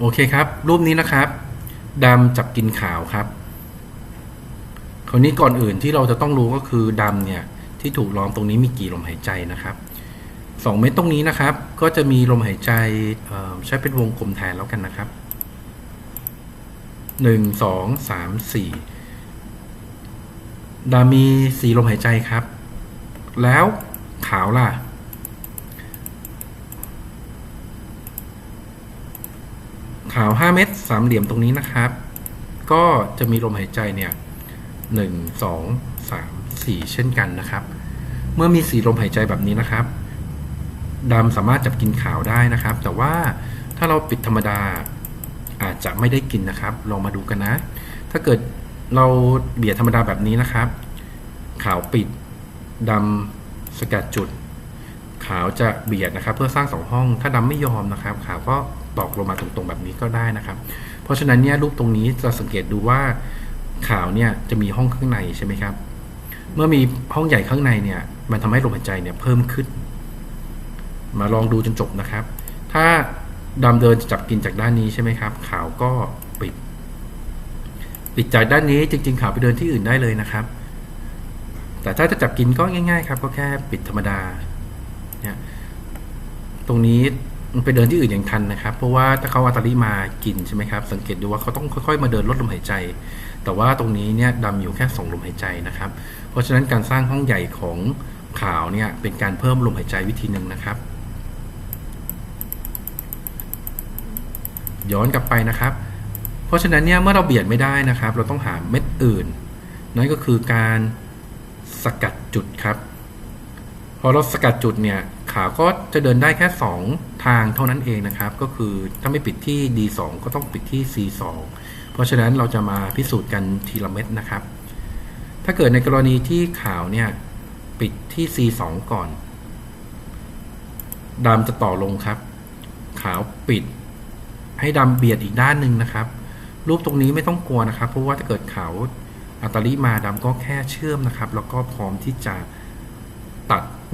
โอเคครับ รูปนี้นะครับดำจับกินขาวครับ คราวนี้ก่อนอื่นที่เราจะต้องรู้ก็คือดำเนี่ยที่ถูกล้อมตรงนี้มีกี่ลมหายใจนะครับสองเม็ดตรงนี้นะครับ ก็จะมีลมหายใจใช้เป็นวงกลมแทนแล้วกันนะครับหนึ่งสองสามสี่ดำมีสี่ลมหายใจครับ แล้วขาวล่ะ ขาว 5 เม็ดสามเหลี่ยมตรงนี้นะครับ ก็จะมีลมหายใจเนี่ยหนึ่งสองสามสี่เช่นกันนะครับ เมื่อมีสีลมหายใจแบบนี้นะครับดำสามารถจับกินขาวได้นะครับ แต่ว่าถ้าเราปิดธรรมดาอาจจะไม่ได้กินนะครับ ลองมาดูกันนะ ถ้าเกิดเราเบียดธรรมดาแบบนี้นะครับ ขาวปิดดำสกัดจุด ขาวจะเบียดนะครับ เพื่อสร้างสองห้อง ถ้าดำไม่ยอมนะครับ ขาวก็ตอกลงมาตรงๆแบบนี้ก็ได้นะครับ เพราะฉะนั้นเนี่ยรูปตรงนี้จะสังเกตดูว่าขาวเนี่ยจะมีห้องข้างในใช่ไหมครับ เมื่อมีห้องใหญ่ข้างในเนี่ย มันทำให้ลมหายใจเนี่ยเพิ่มขึ้น มาลองดูจนจบนะครับ ถ้าดำเดินจับกินจากด้านนี้ใช่ไหมครับ ขาวก็ปิด ปิดจากด้านนี้จริง ๆ ขาวไปเดินที่อื่นได้เลยนะครับ แต่ถ้าจะจับกินก็ง่าย ๆ ครับ ก็แค่ปิดธรรมดา นี่ยตรงนี้มันไปเดินที่อื่นอย่างทันนะครับ เพราะว่าถ้าเขาอัตลิมากินใช่ไหมครับ สังเกตดูว่าเขาต้องค่อยๆ มาเดินลดลมหายใจ แต่ว่าตรงนี้เนี่ยดำอยู่แค่สองลมหายใจนะครับ เพราะฉะนั้นการสร้างห้องใหญ่ของขาวเนี่ยเป็นการเพิ่มลมหายใจวิธีหนึ่งนะครับ ย้อนกลับไปนะครับ เพราะฉะนั้นเนี่ยเมื่อเราเบียดไม่ได้นะครับ เราต้องหาเม็ดอื่น นั่นก็คือการสกัดจุดครับ พอเราสกัดจุดเนี่ยขาก็จะเดินได้แค่ 2 ทางเท่านั้นเองนะครับ ก็คือถ้าไม่ปิดที่ D2 ก็ต้องปิดที่ C2 เพราะฉะนั้นเราจะมาพิสูจน์กันทีละเม็ดนะครับ ถ้าเกิดในกรณีที่ขาวเนี่ยปิดที่ C2 ก่อนดำจะต่อลงครับ ขาวปิด ให้ดำเบียดอีกด้านหนึ่งนะครับ รูปตรงนี้ไม่ต้องกลัวนะครับ เพราะว่าถ้าเกิดขาวอัตลิมาดำก็แค่เชื่อมนะครับ แล้วก็พร้อมที่จะ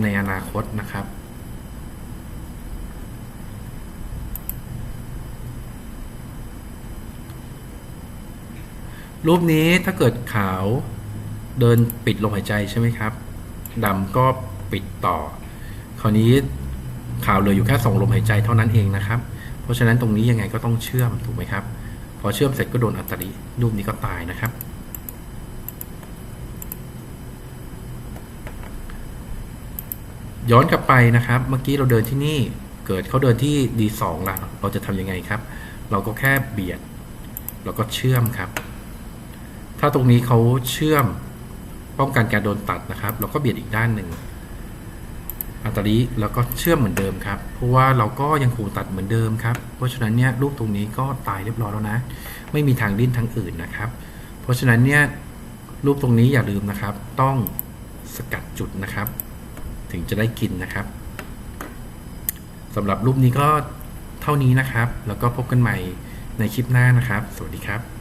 ในอนาคตนะครับ รูปนี้ถ้าเกิดขาวเดินปิดลมหายใจใช่ไหมครับดำก็ปิดต่อ คราวนี้ขาวเหลืออยู่แค่สองลมหายใจเท่านั้นเองนะครับ เพราะฉะนั้นตรงนี้ยังไงก็ต้องเชื่อมถูกไหมครับ พอเชื่อมเสร็จก็โดนอัตริรูปนี้ก็ตายนะครับ ย้อนกลับไปนะครับ เมื่อกี้เราเดินที่นี่เกิดเขาเดินที่ D2 ล่ะ เราจะทำยังไงครับ เราก็แค่เบียด แล้วก็เชื่อมครับ ถ้าตรงนี้เขาเชื่อมป้องกันการโดนตัดนะครับ เราก็เบียดอีกด้านหนึ่งอัตริแล้วก็เชื่อมเหมือนเดิมครับ เพราะว่าเราก็ยังคงตัดเหมือนเดิมครับ เพราะฉะนั้นเนี่ยรูปตรงนี้ก็ตายเรียบร้อยแล้วนะ ไม่มีทางดิ้นทางอื่นนะครับ เพราะฉะนั้นเนี่ยรูปตรงนี้อย่าลืมนะครับ ต้องสกัดจุดนะครับ ถึงจะได้กินนะครับสำหรับรูปนี้ก็เท่านี้นะครับ แล้วก็พบกันใหม่ในคลิปหน้านะครับ สวัสดีครับ